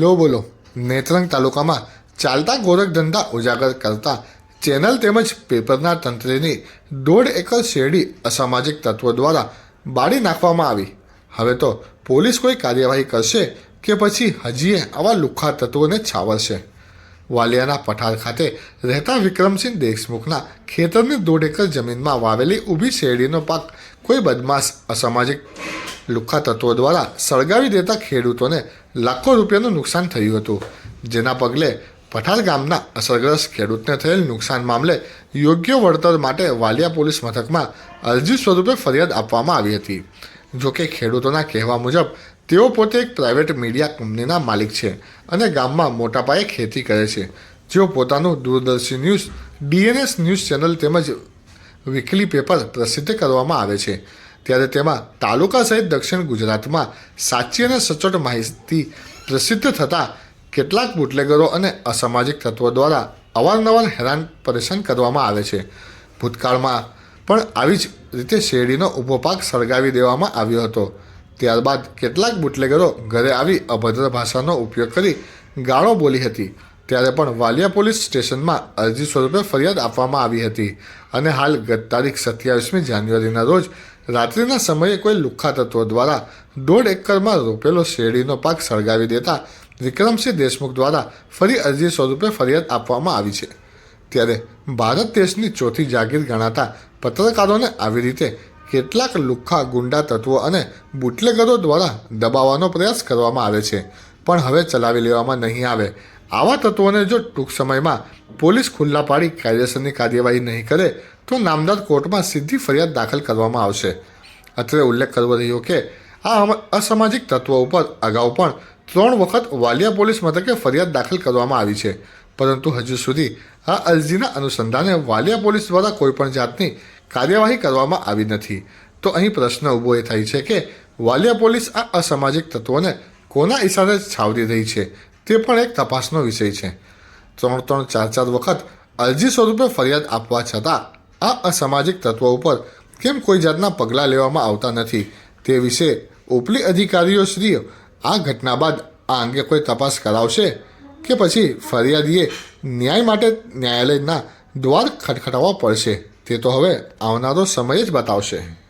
લો બોલો. નેત્રંગ તાલુકામાં ચાલતા ગોરખ ધંધા ઉજાગર કરતા ચેનલ તેમજ પેપરના તંત્રની દોઢ એકર શેરડી અસામાજિક તત્વો દ્વારા બાળી નાખવામાં આવી. હવે તો પોલીસ કોઈ કાર્યવાહી કરશે કે પછી હજીએ આવા લુખ્ખા તત્વોને છાવરશે? વાલિયાના પઠાર ખાતે રહેતા વિક્રમસિંહ દેશમુખના ખેતરની દોઢ એકર જમીનમાં વાવેલી ઊભી શેરડીનો પાક કોઈ બદમાશ, અસામાજિક લુખ્ખા તત્વો દ્વારા સળગાવી દેતા ખેડૂતોને લાખો રૂપિયાનું નુકસાન થયું હતું. જેના પગલે પઠાર ગામના અસરગ્રસ્ત ખેડૂતને થયેલ નુકસાન મામલે યોગ્ય વળતર માટે વાલિયા પોલીસ મથકમાં અરજી સ્વરૂપે ફરિયાદ આપવામાં આવી હતી. જોકે ખેડૂતોના કહેવા મુજબ, તેઓ પોતે એક પ્રાઇવેટ મીડિયા કંપનીના માલિક છે અને ગામમાં મોટા પાયે ખેતી કરે છે. જેઓ પોતાનું દૂરદર્શી ન્યૂઝ, ડીએનએસ ન્યૂઝ ચેનલ તેમજ વીકલી પેપર પ્રસિદ્ધ કરવામાં આવે છે. ત્યારે તેમાં તાલુકા સહિત દક્ષિણ ગુજરાતમાં સાચી અને સચોટ માહિતી પ્રસિદ્ધ થતાં કેટલાક બુટલેગરો અને અસામાજિક તત્વો દ્વારા અવારનવાર હેરાન પરેશાન કરવામાં આવે છે. ભૂતકાળમાં પણ આવી જ રીતે શેરડીનો ઊભો પાક સળગાવી દેવામાં આવ્યો હતો. ત્યારબાદ કેટલાક બુટલેગરો ઘરે આવી અભદ્ર ભાષાનો ઉપયોગ કરી ગાળો બોલી હતી. ત્યારે પણ વાલિયા પોલીસ સ્ટેશનમાં અરજી સ્વરૂપે ફરિયાદ આપવામાં આવી હતી અને હાલ ગત તારીખ સત્યાવીસમી જાન્યુઆરીના રોજ રાત્રિના સમયે કોઈ લુખ્ખા તત્વો દ્વારા દોઢ એકરમાં રોપેલો શેરડીનો પાક સળગાવી દેતા વિક્રમસિંહ દેશમુખ દ્વારા ફરી અરજી સ્વરૂપે ફરિયાદ આપવામાં આવી છે. ત્યારે ભારત દેશની ચોથી જાગીર ગણાતા પત્રકારોને આવી રીતે કેટલાક લુખ્ખા ગુંડા તત્વો અને બુટલેગરો દ્વારા દબાવવાનો પ્રયાસ કરવામાં આવે છે. પણ હવે ચલાવી લેવામાં નહીં આવે. આવા તત્વોને જો ટૂંક સમયમાં પોલીસ ખુલ્લા પાડી કાયદેસરની કાર્યવાહી નહીં કરે, તો નામદાર કોર્ટમાં સીધી ફરિયાદ દાખલ કરવામાં આવશે. અત્રે ઉલ્લેખ કરવો રહ્યો કે, આ અસામાજિક તત્વો ઉપર અગાઉ પણ ત્રણ વખત વાલિયા પોલીસ મથકે ફરિયાદ દાખલ કરવામાં આવી છે. પરંતુ હજુ સુધી આ અરજીના અનુસંધાને વાલિયા પોલીસ દ્વારા કોઈપણ જાતની કાર્યવાહી કરવામાં આવી નથી. તો અહીં પ્રશ્ન ઊભો એ થાય છે કે, વાલિયા પોલીસ આ અસામાજિક તત્વોને કોના ઇશારે છાવરી રહી છે? તે પણ એક તપાસનો વિષય છે. ત્રણ ત્રણ ચાર ચાર વખત અરજી સ્વરૂપે ફરિયાદ આપવા છતાં આ અસામાજિક તત્વો ઉપર કેમ કોઈ જાતના પગલાં લેવામાં આવતા નથી? તે વિશે ઉપલી અધિકારીઓ શ્રીઓ આ ઘટના બાદ આ અંગે કોઈ તપાસ કરાવશે કે પછી ફરિયાદીએ ન્યાય માટે ન્યાયાલયના દ્વાર ખટખટાવવા પડશે? તે તો હવે આવનારો સમય જ બતાવશે.